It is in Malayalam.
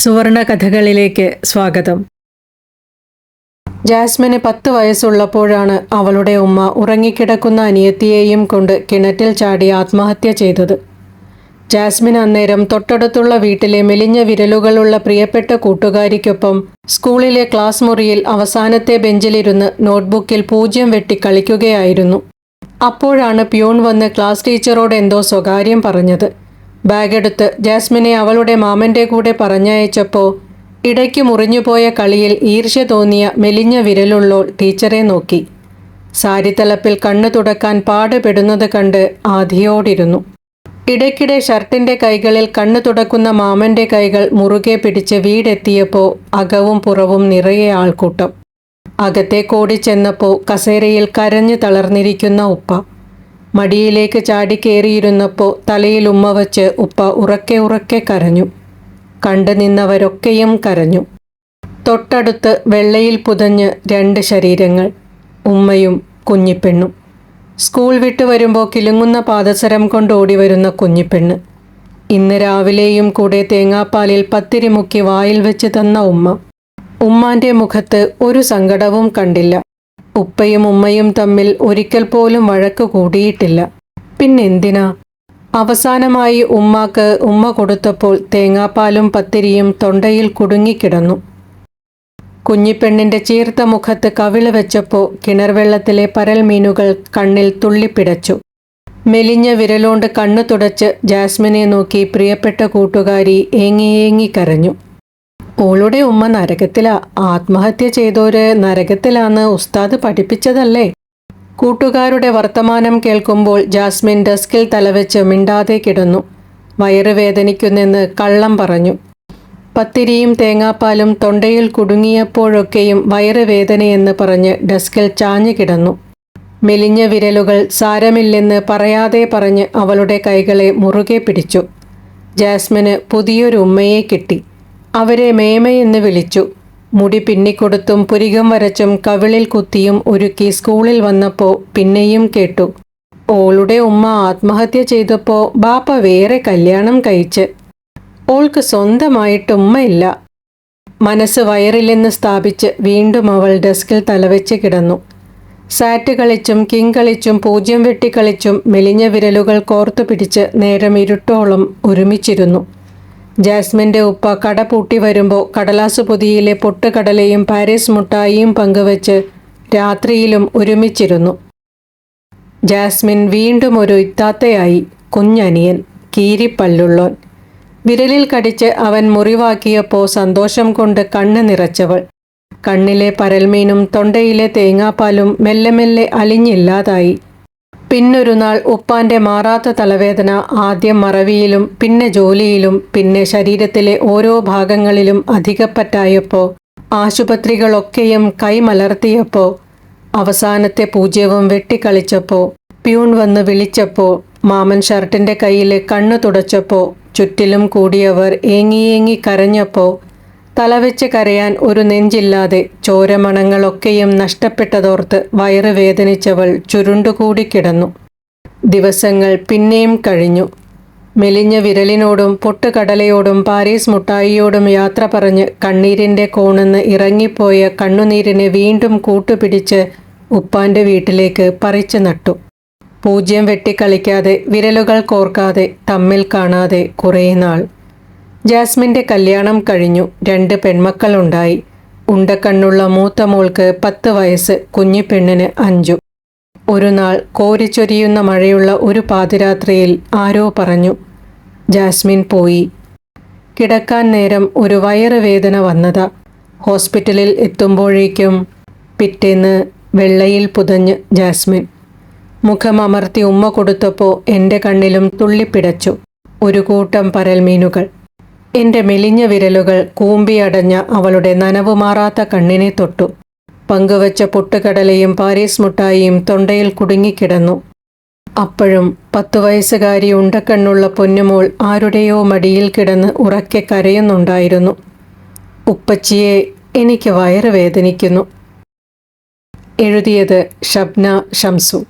സുവർണ കഥകളിലേക്ക് സ്വാഗതം. ജാസ്മിന് പത്ത് വയസ്സുള്ളപ്പോഴാണ് അവളുടെ ഉമ്മ ഉറങ്ങിക്കിടക്കുന്ന അനിയത്തിയെയും കൊണ്ട് കിണറ്റിൽ ചാടി ആത്മഹത്യ ചെയ്തത്. ജാസ്മിൻ അന്നേരം തൊട്ടടുത്തുള്ള വീട്ടിലെ മെലിഞ്ഞ വിരലുകളുള്ള പ്രിയപ്പെട്ട കൂട്ടുകാരിക്കൊപ്പം സ്കൂളിലെ ക്ലാസ് മുറിയിൽ അവസാനത്തെ ബെഞ്ചിലിരുന്ന് നോട്ട്ബുക്കിൽ പൂജ്യം വെട്ടി കളിക്കുകയായിരുന്നു. അപ്പോഴാണ് പ്യൂൺ വന്ന് ക്ലാസ് ടീച്ചറോട് എന്തോ സ്വകാര്യം പറഞ്ഞത്. ബാഗെടുത്ത് ജാസ്മിനെ അവളുടെ മാമന്റെ കൂടെ പറഞ്ഞയച്ചപ്പോൾ ഇടയ്ക്ക് മുറിഞ്ഞുപോയ കളിയിൽ ഈർഷ്യ തോന്നിയ മെലിഞ്ഞ വിരലുള്ളോൾ ടീച്ചറെ നോക്കി. സാരിത്തലപ്പിൽ കണ്ണു തുടക്കാൻ പാടുപെടുന്നത് കണ്ട് ആധിയോടിരുന്നു. ഇടയ്ക്കിടെ ഷർട്ടിന്റെ കൈകളിൽ കണ്ണു തുടക്കുന്ന മാമന്റെ കൈകൾ മുറുകെ പിടിച്ച് വീടെത്തിയപ്പോൾ അകവും പുറവും നിറയെ ആൾക്കൂട്ടം. അകത്തേക്കോടി ചെന്നപ്പോൾ കസേരയിൽ കരഞ്ഞു തളർന്നിരിക്കുന്ന ഉപ്പ. മടിയിലേക്ക് ചാടിക്കേറിയിരുന്നപ്പോൾ തലയിൽ ഉമ്മ വച്ച് ഉപ്പ ഉറക്കെ ഉറക്കെ കരഞ്ഞു. കണ്ടു നിന്നവരൊക്കെയും കരഞ്ഞു. തൊട്ടടുത്ത് വെള്ളയിൽ പുതഞ്ഞ് രണ്ട് ശരീരങ്ങൾ ഉമ്മയും കുഞ്ഞിപ്പെണ്ണും. സ്കൂൾ വിട്ടു വരുമ്പോൾ കിലുങ്ങുന്ന പാദസരം കൊണ്ട് ഓടി വരുന്ന കുഞ്ഞിപ്പെണ്ണ്. ഇന്ന് രാവിലെയും കൂടെ തേങ്ങാപ്പാലിൽ പത്തിരി മുക്കി വായിൽ വെച്ച് തന്ന ഉമ്മ. ഉമ്മാന്റെ മുഖത്ത് ഒരു സങ്കടവും കണ്ടില്ല. ഉപ്പയും ഉമ്മയും തമ്മിൽ ഒരിക്കൽ പോലും വഴക്ക് കൂടിയിട്ടില്ല. പിന്നെന്തിനാ? അവസാനമായി ഉമ്മാക്ക് ഉമ്മ കൊടുത്തപ്പോൾ തേങ്ങാപ്പാലും പത്തിരിയും തൊണ്ടയിൽ കുടുങ്ങിക്കിടന്നു. കുഞ്ഞിപ്പെണ്ണിന്റെ ചീർത്ത മുഖത്ത് കവിൾ വെച്ചപ്പോൾ കിണർവെള്ളത്തിലെ പരൽ മീനുകൾ കണ്ണിൽ തുള്ളിപ്പിടച്ചു. മെലിഞ്ഞ വിരലോണ്ട് കണ്ണു തുടച്ച് ജാസ്മിനെ നോക്കി പ്രിയപ്പെട്ട കൂട്ടുകാരി ഏങ്ങി ഏങ്ങി കരഞ്ഞു. ഓളുടെ ഉമ്മ നരകത്തിലാ. ആത്മഹത്യ ചെയ്തോര് നരകത്തിലാന്ന് ഉസ്താദ് പഠിപ്പിച്ചതല്ലേ? കൂട്ടുകാരുടെ വർത്തമാനം കേൾക്കുമ്പോൾ ജാസ്മിൻ ഡെസ്കിൽ തലവെച്ച് മിണ്ടാതെ കിടന്നു. വയറ് വേദനിക്കുന്നെന്ന് കള്ളം പറഞ്ഞു. പത്തിരിയും തേങ്ങാപ്പാലും തൊണ്ടയിൽ കുടുങ്ങിയപ്പോഴൊക്കെയും വയറ് വേദനയെന്ന് പറഞ്ഞ് ഡെസ്കിൽ ചാഞ്ഞു കിടന്നു. മെലിഞ്ഞ വിരലുകൾ സാരമില്ലെന്ന് പറയാതെ പറഞ്ഞ് അവളുടെ കൈകളെ മുറുകെ പിടിച്ചു. ജാസ്മിന് പുതിയൊരു ഉമ്മയെ കിട്ടി. അവരെ മേമയെന്ന് വിളിച്ചു. മുടി പിന്നിക്കൊടുത്തും പുരികം വരച്ചും കവിളിൽ കുത്തിയും ഒരുക്കി സ്കൂളിൽ വന്നപ്പോൾ പിന്നെയും കേട്ടു. ഓളുടെ ഉമ്മ ആത്മഹത്യ ചെയ്തപ്പോൾ ബാപ്പ വേറെ കല്യാണം കഴിച്ച്. ഓൾക്ക് സ്വന്തമായിട്ട് ഉമ്മയില്ല മനസ്സ് വയറില്ലെന്ന് സ്ഥാപിച്ച് വീണ്ടും അവൾ ഡെസ്കിൽ തലവെച്ച് കിടന്നു. സാറ്റ് കളിച്ചും കിങ് കളിച്ചും പൂജ്യം വെട്ടിക്കളിച്ചും മെലിഞ്ഞ വിരലുകൾ കോർത്തു പിടിച്ച് നേരം ഇരുട്ടോളം ഒരുമിച്ചിരുന്നു. ജാസ്മിന്റെ ഉപ്പ കട പൂട്ടി വരുമ്പോൾ കടലാസ് പൊതിയിലെ പൊട്ടുകടലയും പാരീസ് മുട്ടായിയും പങ്കുവച്ച് രാത്രിയിലും ഒരുമിച്ചിരുന്നു. ജാസ്മിൻ വീണ്ടും ഒരു ഇത്താത്തയായി കുഞ്ഞനിയൻ കീരിപ്പല്ലുള്ളോൻ. വിരലിൽ കടിച്ച് അവൻ മുറിവാക്കിയപ്പോൾ സന്തോഷം കൊണ്ട് കണ്ണ് നിറച്ചവൾ. കണ്ണിലെ പരൽമീനും തൊണ്ടയിലെ തേങ്ങാപ്പാലും മെല്ലെ മെല്ലെ അലിഞ്ഞില്ലാതായി. പിന്നൊരു നാൾ ഉപ്പാന്റെ മാറാത്ത തലവേദന ആദ്യം മറവിയിലും പിന്നെ ജോലിയിലും പിന്നെ ശരീരത്തിലെ ഓരോ ഭാഗങ്ങളിലും അധികപ്പറ്റായപ്പോൾ ആശുപത്രികളൊക്കെയും കൈമലർത്തിയപ്പോൾ അവസാനത്തെ പൂജ്യവും വെട്ടിക്കളിച്ചപ്പോൾ പ്യൂൺ വന്ന് വിളിച്ചപ്പോൾ മാമൻ ഷർട്ടിന്റെ കയ്യിലെ കണ്ണു തുടച്ചപ്പോൾ ചുറ്റിലും കൂടിയവർ ഏങ്ങിയേങ്ങി കരഞ്ഞപ്പോൾ തലവെച്ച് കരയാൻ ഒരു നെഞ്ചില്ലാതെ ചോരമണങ്ങളൊക്കെയും നഷ്ടപ്പെട്ടതോർത്ത് വയറ് വേദനിച്ചവൾ ചുരുണ്ടുകൂടി കിടന്നു. ദിവസങ്ങൾ പിന്നെയും കഴിഞ്ഞു. മെലിഞ്ഞ വിരലിനോടും പൊട്ടുകടലയോടും പാരീസ് മുട്ടായിയോടും യാത്ര പറഞ്ഞ് കണ്ണീരിന്റെ കോണെന്ന് ഇറങ്ങിപ്പോയ കണ്ണുനീരിനെ വീണ്ടും കൂട്ടുപിടിച്ച് ഉപ്പാന്റെ വീട്ടിലേക്ക് പറിച്ചു നട്ടു. പൂജ്യം വെട്ടിക്കളിക്കാതെ വിരലുകൾ കോർക്കാതെ തമ്മിൽ കാണാതെ കുറേ നാൾ. ജാസ്മിന്റെ കല്യാണം കഴിഞ്ഞു. രണ്ട് പെൺമക്കളുണ്ടായി. ഉണ്ടക്കണ്ണുള്ള മൂത്ത മോൾക്ക് പത്ത് വയസ്സ് കുഞ്ഞിപ്പെണ്ണിന് അഞ്ചു. ഒരു നാൾ കോരിച്ചൊരിയുന്ന മഴയുള്ള ഒരു പാതിരാത്രിയിൽ ആരോ പറഞ്ഞു ജാസ്മിൻ പോയി. കിടക്കാൻ നേരം ഒരു വയറ് വേദന വന്നതാ. ഹോസ്പിറ്റലിൽ എത്തുമ്പോഴേക്കും പിറ്റേന്ന് വെള്ളയിൽ പുതഞ്ഞ് ജാസ്മിൻ. മുഖം അമർത്തി ഉമ്മ കൊടുത്തപ്പോൾ എന്റെ കണ്ണിലും തുള്ളിപ്പിടച്ചു. ഒരു കൂട്ടം പരൽമീനുകൾ എന്റെ മെലിഞ്ഞ വിരലുകൾ കൂമ്പിയടഞ്ഞ അവളുടെ നനവുമാറാത്ത കണ്ണിനെ തൊട്ടു. പങ്കുവച്ച പൊട്ടുകടലയും പാരീസ് മുട്ടായിയും തൊണ്ടയിൽ കുടുങ്ങിക്കിടന്നു. അപ്പോഴും പത്തു വയസ്സുകാരി ഉണ്ടക്കണ്ണുള്ള പൊന്നുമോൾ ആരുടെയോ മടിയിൽ കിടന്ന് ഉറക്കെ കരയുന്നുണ്ടായിരുന്നു. ഉപ്പച്ചിയെ എനിക്ക് വയറ് വേദനിക്കുന്നു എഴുതിയത് ഷബ്ന ഷംസു.